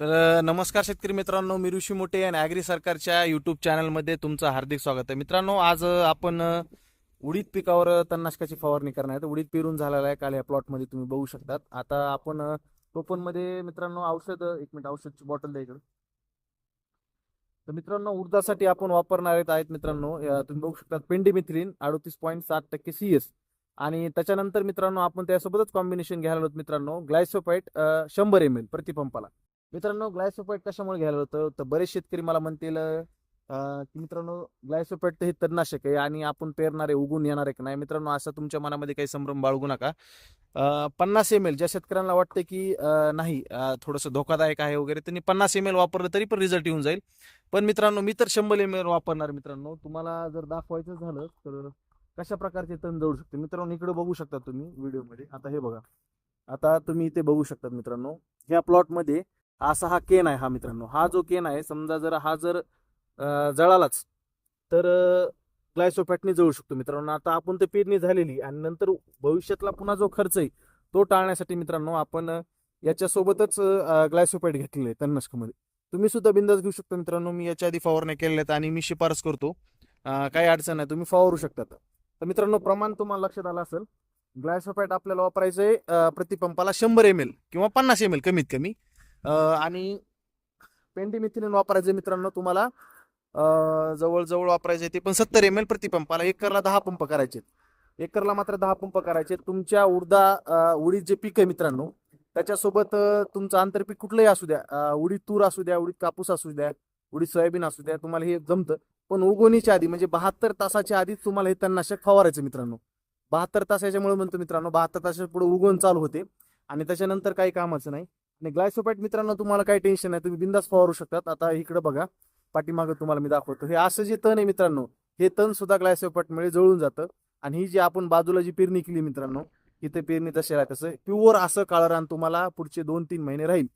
तर नमस्कार शेतकरी मित्रांनो मी ऋषी मोठे आणि ॲग्री सरकारच्या यूट्यूब चॅनलमध्ये तुमचं हार्दिक स्वागत आहे. मित्रांनो आज आपण उडीद पिकावर तणनाशकाची फवारणी करणार आहे. उडीद पेरून झालेला आहे. काल या प्लॉटमध्ये तुम्ही बघू शकतात. आता आपण टोपनमध्ये मित्रांनो औषध एक मिनिट औषधची बॉटल द्या तर मित्रांनो उडदासाठी आपण वापरणार आहेत मित्रांनो तुम्ही बघू शकता पेंडिमिथ्रिन अडतीस पॉईंट सात टक्के सी एस आणि त्याच्यानंतर मित्रांनो आपण त्यासोबतच कॉम्बिनेशन घ्यायला आहोत मित्रांनो ग्लायसोफाईट शंभर एम एल प्रतिपंपाला. मित्रांनो ग्लायसोपाईट कशामुळे घ्यायला होतं? तर बरेच शेतकरी मला म्हणतील की मित्रांनो ग्लायसोपाईट तर हे तणनाशक आहे आणि आपण पेरणारे उगून येणार आहे की नाही? मित्रांनो असं तुमच्या मनामध्ये काही संभ्रम बाळगू नका. पन्नास एम एल ज्या शेतकऱ्यांना वाटतं की नाही थोडंसं धोकादायक आहे वगैरे त्यांनी पन्नास एम एल वापरलं तरी पण रिझल्ट येऊन जाईल. पण मित्रांनो मी तर शंभर एम एल वापरणार मित्रांनो. तुम्हाला जर दाखवायचं झालं तर कशा प्रकारचे तण जळू शकते? मित्रांनो इकडे बघू शकता तुम्ही व्हिडिओमध्ये. आता हे बघा. आता तुम्ही इथे बघू शकता मित्रांनो. ह्या प्लॉटमध्ये असा हा केन आहे हा मित्रांनो. हा जो केन आहे समजा जर हा जर जळालाच तर ग्लायसोफॅटने जळू शकतो मित्रांनो. आता आपण तर पेरणी झालेली आणि नंतर भविष्यातला पुन्हा जो खर्च आहे तो टाळण्यासाठी मित्रांनो आपण याच्यासोबतच ग्लायसोफॅट घेतलेलं आहे तणनाशकामध्ये. तुम्ही सुद्धा बिंदास घेऊ शकता मित्रांनो. मी याच्या आधी फवारण्या केलेल्या आहेत आणि मी शिफारस करतो. काही अडचण नाही. तुम्ही फवारू शकता तर मित्रांनो प्रमाण तुम्हाला लक्षात आलं असेल. ग्लायसोफॅट आपल्याला वापरायचं आहे प्रतिपंपाला शंभर एम एल किंवा पन्नास एम एल कमीत कमी. आणि पेंटीमिथिलिन वापरायचं मित्रांनो तुम्हाला. जवळजवळ वापरायचे ते पण सत्तर एम एल प्रतिपंपाला एकरला दहा पंप करायचे एकरला मात्र दहा पंप करायचे तुमच्या उडदा उडीद जे पीक आहे मित्रांनो त्याच्यासोबत तुमचं आंतरपीक कुठलंही असू द्या उडीद तूर असू द्या उडीद कापूस असू द्या उडीद सोयाबीन असू द्या तुम्हाला हे जमतं. पण उगवणीच्या आधी म्हणजे बहात्तर तासाच्या आधीच तुम्हाला हे तणनाशक फवारायचं मित्रांनो. बहात्तर तास याच्यामुळे म्हणतो मित्रांनो बहात्तर तासाच्या पुढे उगवण चालू होते. आणि त्याच्यानंतर काही कामाचं नाही. आणि ग्लायसोपॅट मित्रांनो तुम्हाला काही टेन्शन नाही. तुम्ही बिंदास फवारू शकतात. आता इकडे बघा. पाठीमागं तुम्हाला मी दाखवतो. हे असं जे तण आहे मित्रांनो हे तण सुद्धा ग्लायसोपॅटमुळे जळून जातं. आणि ही जी आपण बाजूला जी पेरणी केली मित्रांनो इथे पेरणी तशी राहत. तसं प्युअर असं काळं रान तुम्हाला पुढचे दोन तीन महिने राहील.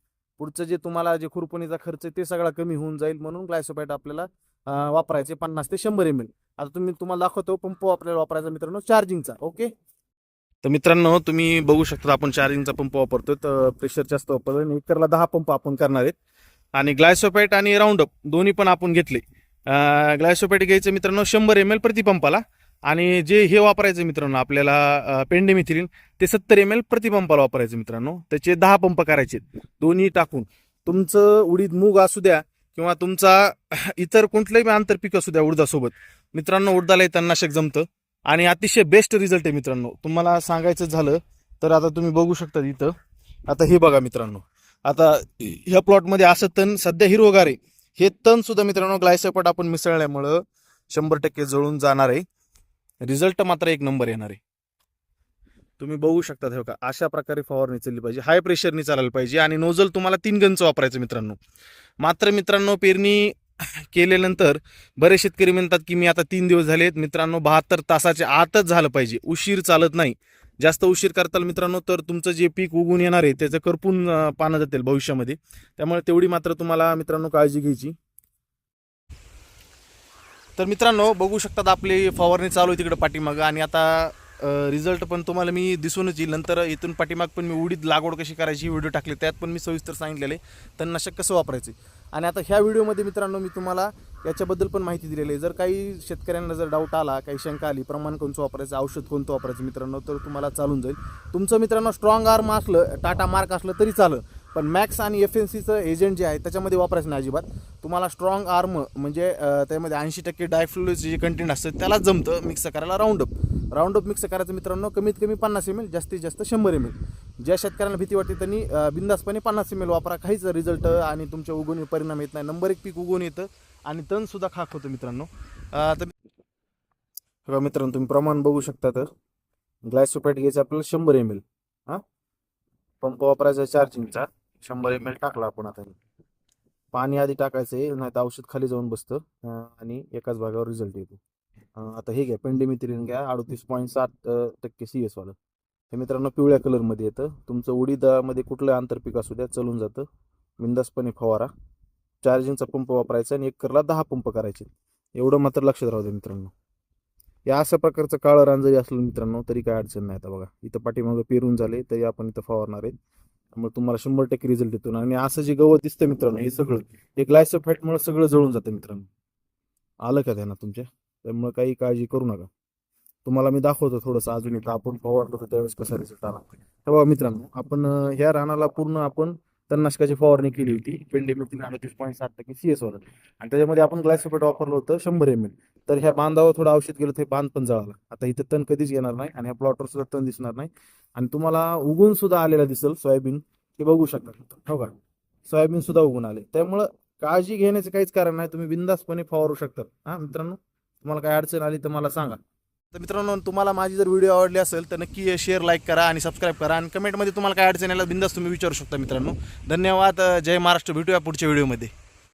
पुढचं जे तुम्हाला जे खुरपणीचा खर्च आहे ते सगळा कमी होऊन जाईल म्हणून ग्लायसोपॅट आपल्याला वापरायचे पन्नास ते शंभर एम एल आता तुम्ही तुम्हाला दाखवतो पंप आपल्याला वापरायचा मित्रांनो चार्जिंगचा. ओके? तर मित्रांनो तुम्ही बघू शकता आपण चार इंचा पंप वापरतो तर प्रेशर जास्त वापरतो आणि एकरला दहा पंप आपण करणार आहेत. आणि ग्लायसोपॅट आणि राऊंडअप दोन्ही पण आपण घेतले. ग्लायसोपॅट घ्यायचं मित्रांनो शंभर एम एल प्रतिपंपाला आणि जे हे वापरायचं मित्रांनो आपल्याला पेंडेमिथिलिन ते सत्तर एम एल प्रतिपंपाला वापरायचं मित्रांनो. त्याचे दहा पंप करायचे दोन्ही टाकून. तुमचं उडीद मूग असू द्या किंवा तुमचा इतर कुठलंही आंतरपीक असू द्या उडदासोबत. मित्रांनो उडदाला हे तणनाशक जमतं. आणि अतिशय बेस्ट रिझल्ट आहे मित्रांनो. तुम्हाला सांगायचं झालं तर आता तुम्ही बघू शकता इथं. आता हे बघा मित्रांनो. आता ह्या प्लॉटमध्ये असं तण सध्या हिरवगार आहे. हे तण सुद्धा मित्रांनो ग्लायसोपट आपण मिसळल्यामुळं शंभर टक्के जळून जाणार आहे. रिझल्ट मात्र एक नंबर येणार आहे. तुम्ही बघू शकता हे का अशा प्रकारे फवारणी चालली पाहिजे. हाय प्रेशरनी चालायला पाहिजे. आणि नोझल तुम्हाला तीन गंच वापरायचं मित्रांनो. मात्र मित्रांनो पेरणी केल्यानंतर बरेच शेतकरी म्हणतात की मी आता तीन दिवस झालेत. मित्रांनो बहात्तर तासाच्या आतच झालं पाहिजे. उशीर चालत नाही. जास्त उशीर करताल मित्रांनो तर तुमचं जे पीक उगून येणार आहे त्याचं करपून पानं जातील भविष्यामध्ये. त्यामुळे तेवढी मात्र तुम्हाला मित्रांनो काळजी घ्यायची. तर मित्रांनो बघू शकतात आपली फवारणी चालू आहे तिकडे पाठीमागं. आणि आता रिझल्ट पण तुम्हाला मी दिसूनच येईल. नंतर इथून पाठीमाग पण मी उडीद लागवड कशी करायची व्हिडिओ टाकले त्यात पण मी सविस्तर सांगितलेले तणनाशक कसं वापरायचे आणि आता ह्या व्हिडिओमध्ये मित्रांनो मी तुम्हाला याच्याबद्दल पण माहिती दिलेली आहे. जर काही शेतकऱ्यांना जर डाऊट आला काही शंका आली प्रमाण कोणतं वापरायचं औषध कोणतं वापरायचं मित्रांनो तर तुम्हाला चालून जाईल. तुमचं मित्रांनो स्ट्रॉंग आर्म असलं टाटा मार्क असलं तरी चालं पण मॅक्स आणि एफ एन सीचं एजंट जे आहे त्याच्यामध्ये वापरायचं नाही अजिबात. तुम्हाला स्ट्रॉंग आर्म म्हणजे त्यामध्ये ऐंशी टक्के डायफ्लोचे जे कंटेंट असतं त्यालाच जमतं मिक्स करायला राऊंडअप राऊंडअप मिक्स करायचं मित्रांनो कमीत कमी पन्नास एम एल जास्तीत जास्त शंभर एम एल ज्या शेतकऱ्यांना भीती वाटते त्यांनी बिंदासपणे पन्नास एम एल वापरा. काहीच रिझल्ट आणि तुमच्या उगवून परिणाम येत नाही. नंबर एक पीक उगवून येतं आणि तण सुद्धा खाक होतं मित्रांनो. तर मित्रांनो तुम्ही प्रमाण बघू शकता तर. ग्लायसोपॅट घ्यायचं आपल्याला शंभर एम एल हां? पंप वापरायचा चार्जिंगचा शंभर एम एल टाकला आपण आता. पाणी आधी टाकायचं आहे नाही तर औषध खाली जाऊन बसतं. आणि एकाच भागावर रिझल्ट येतो. आता हे घ्या पेंडेमिथिलिन घ्या अडतीस पॉईंट सात टक्के सी एस हे मित्रांनो पिवळ्या कलरमध्ये येतं. तुमचं उडीदामध्ये कुठलं आंतरपीक असू द्या चलून जातं. बिंदासपणे फवारा. चार्जिंगचा पंप वापरायचा आणि एक करला दहा पंप करायचे. एवढं मात्र लक्षात राहू द्या मित्रांनो. या अशा प्रकारचं काळं रान जरी असलं मित्रांनो तरी काय अडचण नाही आता बघा. इथं पाठीमागं पेरून झाले तरी आपण इथं फवारणार आहेत. त्यामुळे तुम्हाला शंभर टक्के रिझल्ट येतो. आणि असं जे गवत दिसतं मित्रांनो हे सगळं हे ग्लायसोफॅटमुळे सगळं जळून जातं मित्रांनो. आलं का त्यांना तुमच्या? त्यामुळे काही काळजी करू नका. तुम्हाला मी दाखवतो थोडंसं अजून इथं. आपण फवारलो होतो त्यावेळेस कसा रिझल्ट आला. तर बघा मित्रांनो आपण ह्या रानाला पूर्ण आपण तणनाशकाची फवारणी केली होती. पेंडेमिथिन अडतीस पॉईंट सात टक्के सी एस आणि त्याच्यामध्ये आपण ग्लायसोपेट वापरलं होतं शंभर एम एल तर ह्या बांधावर थोडं औषध गेलं तर बांध पण जळाला. आता इथं तण कधीच येणार नाही आणि ह्या प्लॉटवर सुद्धा तण दिसणार नाही. आणि तुम्हाला उगून सुद्धा आलेला दिसेल सोयाबीन. हे बघू शकता हो का? सोयाबीन सुद्धा उगून आले. त्यामुळं काळजी घेण्याचं काहीच कारण नाही. तुम्ही बिंदासपणे फवारू शकता. हा मित्रांनो तुम्हाला काय अडचण आली तर मला सांगा. तर मित्रांनो तुम्हाला माझी जर व्हिडिओ आवडली असेल तर नक्की शेअर लाईक करा आणि सबस्क्राईब करा. आणि कमेंटमध्ये तुम्हाला काय अडचण यायला बिंदास तुम्ही विचारू शकता मित्रांनो. धन्यवाद जय महाराष्ट्र. भेटूया पुढच्या व्हिडिओमध्ये